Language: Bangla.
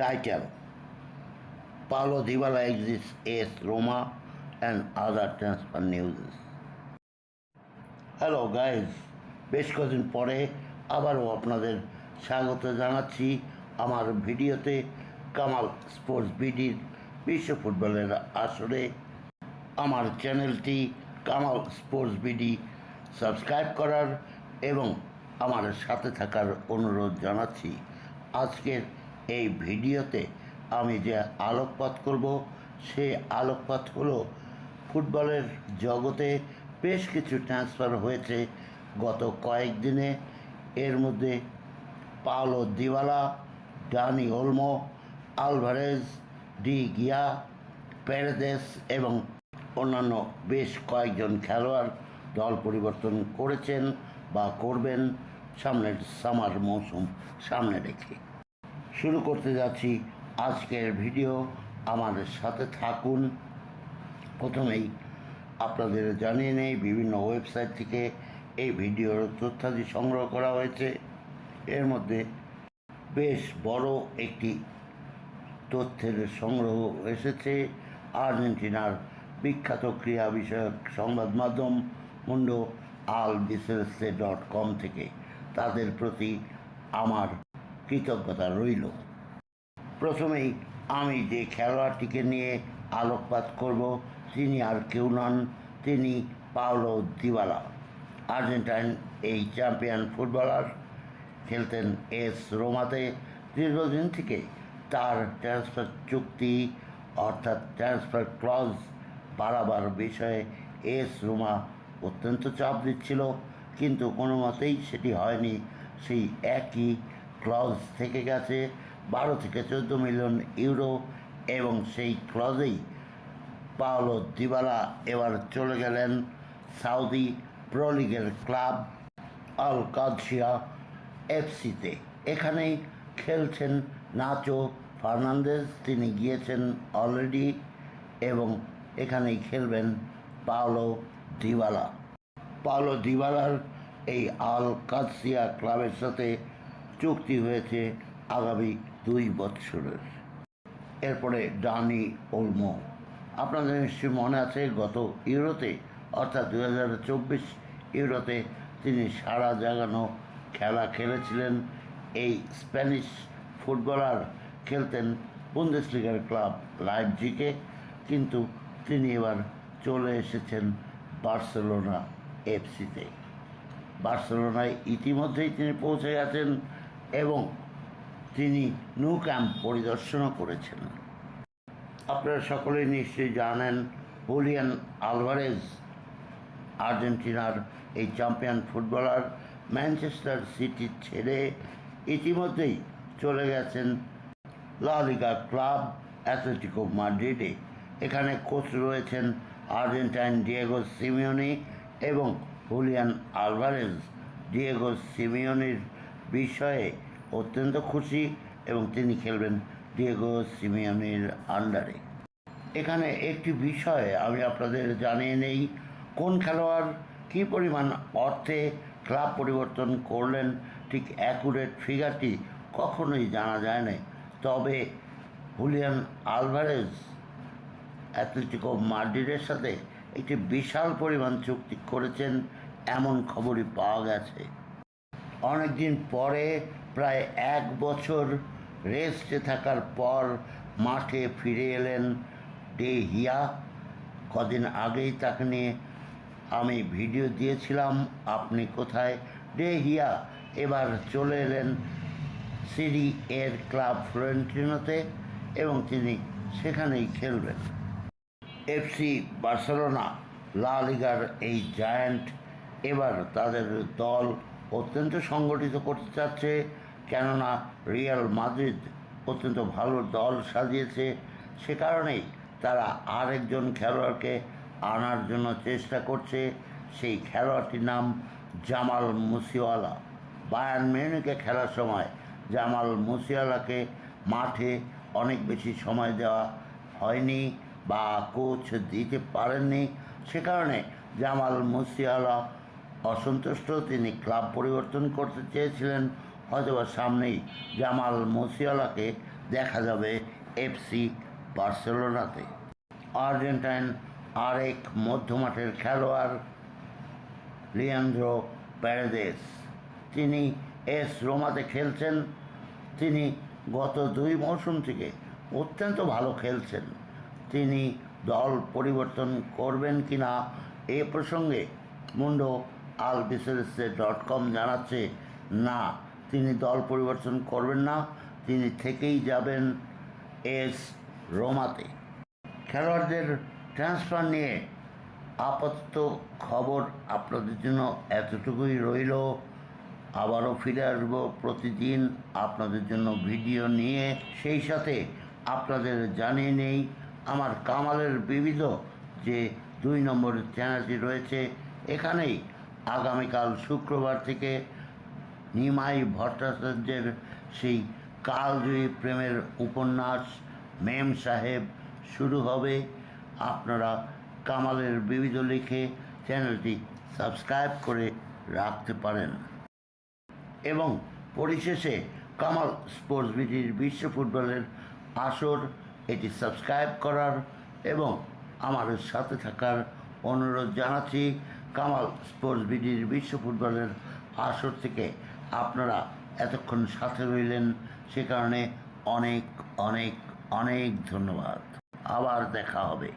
Title Paulo Dybala exists as Roma and other transfer news. Hello guys বেশ কদিন পরে আবারও আপনাদের স্বাগত জানাচ্ছি আমার ভিডিওতে কামাল স্পোর্টস বিডির বিশ্ব ফুটবলের আসরে। আমার চ্যানেলটি কামাল স্পোর্টস বিডি সাবস্ক্রাইব করার এবং আমার সাথে থাকার অনুরোধ জানাচ্ছি। আজকের এই ভিডিওতে আমি যে আলোকপাত করব সে আলোকপাত হলো ফুটবলের জগতে বেশ কিছু ট্রান্সফার হয়েছে। গত কয়েকদিনে এর মধ্যে Paulo Dybala, Dani Olmo, Alvarez, De Gea, Paredes এবং অন্যান্য বেশ কয়েকজন খেলোয়াড় দল পরিবর্তন করেছেন বা করবেন। সামনের সামার মৌসুম সামনে রেখে। শুরু করতে যাচ্ছি আজকের ভিডিও। আমাদের সাথে থাকুন। প্রথমেই আপনাদের জানিয়ে নেই, বিভিন্ন ওয়েবসাইট থেকে এই ভিডিওর তথ্যাদি সংগ্রহ করা হয়েছে। এর মধ্যে বেশ বড় একটি তথ্যের সংগ্রহ এসেছে। আর্জেন্টিনার বিখ্যাত ক্রীড়া বিষয়ক সংবাদ মাধ্যম মুন্ডো আল বিসেলসে ডট কম থেকে। তাদের প্রতি আমার কৃতজ্ঞতা রইল। প্রথমেই আমি যে খেলোয়াড়টিকে নিয়ে আলোকপাত করব, তিনি আর কেউ নন, তিনি পাওলো দিবালা, আর্জেন্টাইন এই চ্যাম্পিয়ন ফুটবলার। খেলতেন এস রোমাতে। দীর্ঘদিন থেকে তার ট্রান্সফার চুক্তি, অর্থাৎ ট্রান্সফার ক্লজ বাড়াবার বিষয়ে এস রোমা অত্যন্ত চাপ দিচ্ছিল, কিন্তু কোনো মতেই সেটি হয়নি। সেই একই ক্লজ থেকে গেছে বারো থেকে চোদ্দ মিলিয়ন ইউরো এবং সেই ক্লজেই পাওলো দিবালা এবার চলে গেলেন সাউদি প্রো লিগের ক্লাব আল কাদশিয়া এফসিতে। এখানেই খেলছেন নাচো ফার্নান্দেজ, তিনি গিয়েছেন অলরেডি এবং এখানেই খেলবেন পাওলো দিবালা। পাওলো দিবালার এই আল কাদসিয়া ক্লাবের সাথে চুক্তি হয়েছে আগামী দুই বৎসরের। এরপরে ডানি ওলমো। আপনাদের নিশ্চয়ই মনে আছে, গত ইউরোতে, অর্থাৎ দু হাজার চব্বিশ ইউরোতে, তিনি সারা জাগানো খেলা খেলেছিলেন। এই স্প্যানিশ ফুটবলার খেলতেন বুন্দেসলিগার ক্লাব লাইভজিকে কিন্তু তিনি এবার চলে এসেছেন বার্সেলোনা এফসিতে বার্সেলোনায় ইতিমধ্যেই তিনি পৌঁছে গেছেন তিনি নু ক্যাম্প পরিদর্শনও করেছেন আপনারা সকলেই নিশ্চয়ই জানেন, হুলিয়ান আলভারেজ, আর্জেন্টিনার এই চ্যাম্পিয়ন ফুটবলার ম্যানচেস্টার সিটি ছেড়ে ইতিমধ্যেই চলে গেছেন লা লিগা ক্লাব অ্যাথলেটিকো মাদ্রিদে। এখানে কোচ রয়েছেন আর্জেন্টাইন ডিয়েগো সিমিওনি এবং হুলিয়ান আলভারেজ। ডিয়েগো সিমিওনির বিষয়ে অত্যন্ত খুশি এবং তিনি খেলবেন ডিয়েগো সিমিওনির আন্ডারে এখানে একটি বিষয় আমি আপনাদের জানিয়ে নেই, কোন খেলোয়াড় কী পরিমাণ অর্থে ক্লাব পরিবর্তন করলেন, ঠিক অ্যাকুরেট ফিগারটি কখনোই জানা যায় না তবে হুলিয়ান আলভারেজ অ্যাথলেটিকো মাদ্রিদের সাথে একটি বিশাল পরিমাণ চুক্তি করেছেন, এমন খবরই পাওয়া গেছে। অনেকদিন পরে, প্রায় এক বছর রেস্টে থাকার পর মাঠে ফিরে এলেন ডে হিয়া। কদিন আগেই তাকে নিয়ে আমি ভিডিও দিয়েছিলাম, আপনি কোথায়? ডে হিয়া, এবার চলে এলেন সিডি এর ক্লাব ফ্লোরেন্টিনোতে এবং তিনি সেখানেই খেলবেন। এফসি বার্সেলোনা, লা লিগার এই জায়ান্ট, এবার তাদের দল অত্যন্ত সংগঠিত করতে চাচ্ছে, কেননা রিয়াল মাদ্রিদ অত্যন্ত ভালো দল সাজিয়েছে। সে কারণেই তারা আরেকজন খেলোয়াড়কে আনার জন্য চেষ্টা করছে। সেই খেলোয়াড়টির নাম জামাল মুসিওয়ালা। বায়ান মিউনিকে খেলার সময় জামাল মুসিওয়ালাকে মাঠে অনেক বেশি সময় দেওয়া হয়নি বা কোচ দিতে পারেননি। সে কারণে জামাল মুসিওয়ালা অসন্তুষ্ট, তিনি ক্লাব পরিবর্তন করতে চেয়েছিলেন। হয়তোবা সামনেই জামাল মুসিয়ালাকে দেখা যাবে এফসি বার্সেলোনাতে। আর্জেন্টাইন আরেক মধ্যমাঠের খেলোয়াড়, লিয়ান্দ্রো প্যারেদেস তিনি এস রোমাতে খেলছেন। তিনি গত দুই মৌসুম থেকে অত্যন্ত ভালো খেলছেন। তিনি দল পরিবর্তন করবেন কি না এ প্রসঙ্গে মুন্ডো আল বিসেরেসে ডট কম জানাচ্ছে, না, তিনি দল পরিবর্তন করবেন না, তিনি থেকেই যাবেন এস রোমাতে। খেলোয়াড়দের ট্রান্সফার নিয়ে আপাতত খবর আপনাদের জন্য এতটুকুই রইল। আবারও ফিরে আসব প্রতিদিন আপনাদের জন্য ভিডিও নিয়ে। সেই সাথে আপনাদের জানিয়ে নেই, আমার কামালের বিবিধ যে দুই নম্বরের চ্যানেলটি রয়েছে, এখানেই আগামীকাল শুক্রবার থেকে নিমাই ভট্টাচার্যের সেই কালজয়ী প্রেমের উপন্যাস মেম সাহেব শুরু হবে। আপনারা কামালের বিবিধ লিখে চ্যানেলটি সাবস্ক্রাইব করে রাখতে পারেন। এবং পরিশেষে কামাল স্পোর্টস বিটির বিশ্ব ফুটবলের আসর, এটি সাবস্ক্রাইব করার এবং আমাদের সাথে থাকার অনুরোধ জানাচ্ছি। কামাল স্পোর্টস বিডির বিশ্ব ফুটবলের আসর থেকে আপনারা এতক্ষণ সাথে রইলেন, সে কারণে অনেক অনেক অনেক ধন্যবাদ। আবার দেখা হবে।